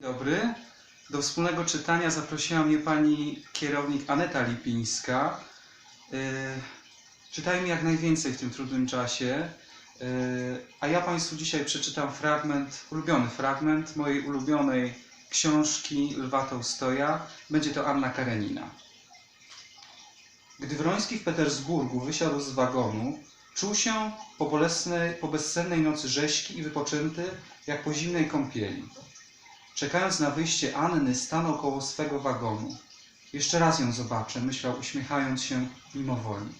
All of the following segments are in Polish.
Dobry. Do wspólnego czytania zaprosiła mnie pani kierownik Aneta Lipińska. Yy, Czytajmy jak najwięcej w tym trudnym czasie. Yy, A ja Państwu dzisiaj przeczytam fragment, ulubiony fragment mojej ulubionej książki Lwa Tołstoja. Będzie to Anna Karenina. Gdy Wroński w Petersburgu wysiadł z wagonu, czuł się po, bolesnej, po bezsennej nocy rzeźki i wypoczęty, jak po zimnej kąpieli. Czekając na wyjście Anny, stanął koło swego wagonu. Jeszcze raz ją zobaczę, myślał, uśmiechając się mimowoli.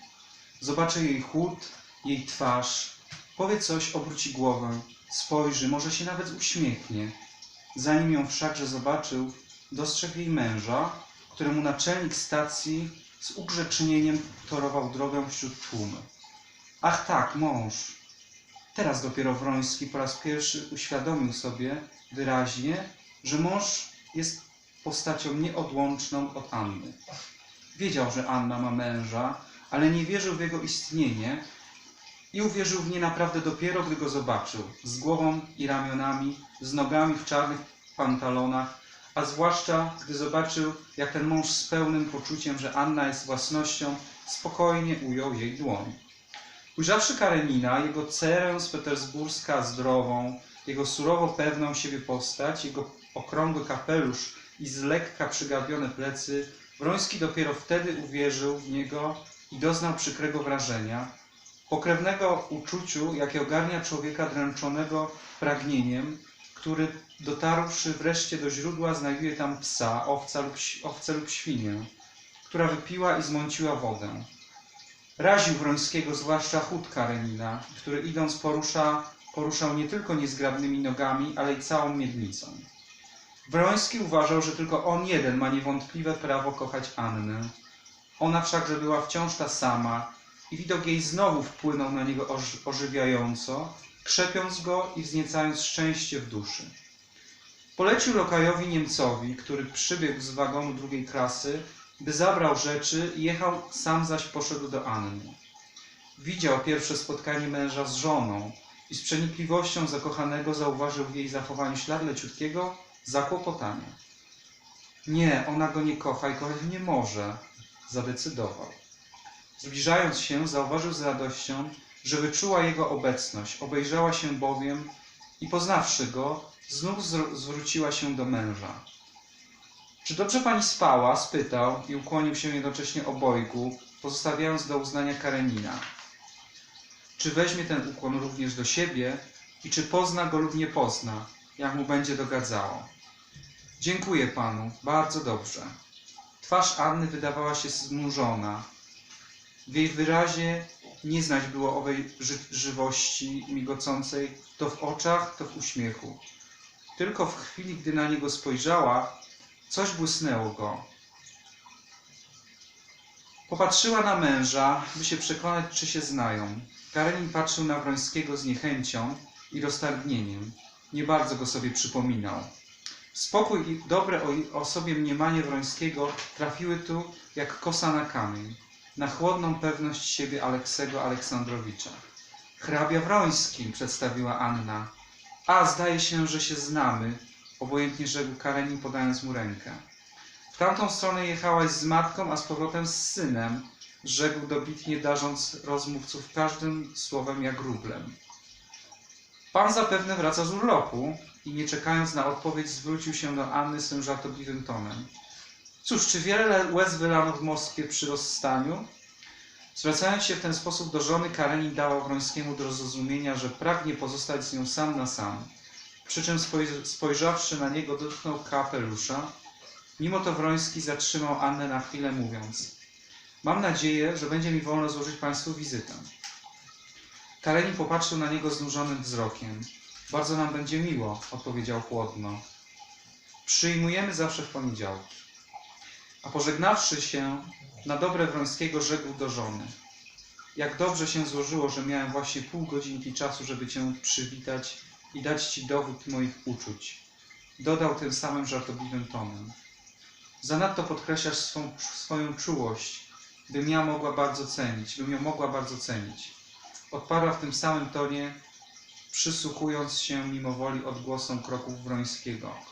Zobaczę jej chłód, jej twarz. Powie coś, obróci głowę, spojrzy, może się nawet uśmiechnie. Zanim ją wszakże zobaczył, dostrzegł jej męża, któremu naczelnik stacji z ugrzecznieniem torował drogę wśród tłumy. Ach tak, mąż. Teraz dopiero Wroński po raz pierwszy uświadomił sobie wyraźnie, że mąż jest postacią nieodłączną od Anny. Wiedział, że Anna ma męża, ale nie wierzył w jego istnienie i uwierzył w nie naprawdę dopiero, gdy go zobaczył, z głową i ramionami, z nogami w czarnych pantalonach, a zwłaszcza gdy zobaczył, jak ten mąż z pełnym poczuciem, że Anna jest własnością, spokojnie ujął jej dłoń. Ujrzawszy Karenina, jego cerę z Petersburska zdrową, jego surowo pewną siebie postać, jego okrągły kapelusz i z lekka przygarbione plecy, Wroński dopiero wtedy uwierzył w niego i doznał przykrego wrażenia, pokrewnego uczuciu, jakie ogarnia człowieka dręczonego pragnieniem, który dotarłszy wreszcie do źródła, znajduje tam psa, owca lub, owcę lub świnię, która wypiła i zmąciła wodę. Raził Wrońskiego zwłaszcza chód Karenina, który idąc porusza, poruszał nie tylko niezgrabnymi nogami, ale i całą miednicą. Wroński uważał, że tylko on jeden ma niewątpliwe prawo kochać Annę. Ona wszakże była wciąż ta sama i widok jej znowu wpłynął na niego oż, ożywiająco, krzepiąc go i wzniecając szczęście w duszy. Polecił lokajowi Niemcowi, który przybiegł z wagonu drugiej klasy, by zabrał rzeczy i jechał, sam zaś poszedł do Anny. Widział pierwsze spotkanie męża z żoną i z przenikliwością zakochanego zauważył w jej zachowaniu ślad leciutkiego zakłopotania. Nie, ona go nie kocha i kochać nie może, zadecydował. Zbliżając się, zauważył z radością, że wyczuła jego obecność, obejrzała się bowiem i poznawszy go, znów zwr- zwróciła się do męża. Czy dobrze pani spała? spytał i ukłonił się jednocześnie obojgu, pozostawiając do uznania Karenina. Czy weźmie ten ukłon również do siebie i czy pozna go lub nie pozna, jak mu będzie dogadzało? Dziękuję panu, bardzo dobrze. Twarz Anny wydawała się znużona. W jej wyrazie nie znać było owej ży żywości migocącej to w oczach, to w uśmiechu. Tylko w chwili, gdy na niego spojrzała, coś błysnęło go. Popatrzyła na męża, by się przekonać, czy się znają. Karenin patrzył na Wrońskiego z niechęcią i roztargnieniem. Nie bardzo go sobie przypominał. Spokój i dobre o, sobie mniemanie Wrońskiego trafiły tu jak kosa na kamień, na chłodną pewność siebie Aleksego Aleksandrowicza. Hrabia Wroński, przedstawiła Anna. A, zdaje się, że się znamy, obojętnie rzekł Karenin, podając mu rękę. W tamtą stronę jechałaś z matką, a z powrotem z synem, rzekł dobitnie, darząc rozmówców każdym słowem jak rublem. Pan zapewne wraca z urlopu i nie czekając na odpowiedź zwrócił się do Anny swym żartobliwym tonem. Cóż, czy wiele łez wylano w Moskwie przy rozstaniu? Zwracając się w ten sposób do żony, Karenin dała Wrońskiemu do zrozumienia, że pragnie pozostać z nią sam na sam. Przy czym spoj- spojrzawszy na niego, dotknął kapelusza. Mimo to Wroński zatrzymał Annę na chwilę, mówiąc: Mam nadzieję, że będzie mi wolno złożyć Państwu wizytę. Karenin popatrzył na niego znużonym wzrokiem. Bardzo nam będzie miło, odpowiedział chłodno. Przyjmujemy zawsze w poniedziałki. A pożegnawszy się, na dobre Wrońskiego rzekł do żony. Jak dobrze się złożyło, że miałem właśnie pół godzinki czasu, żeby Cię przywitać i dać Ci dowód moich uczuć. Dodał tym samym żartobliwym tonem. Zanadto podkreślasz swą, swoją czułość, bym ja mogła bardzo cenić, bym ją mogła bardzo cenić. Odparła w tym samym tonie, przysłuchując się mimowoli odgłosom kroków Wrońskiego.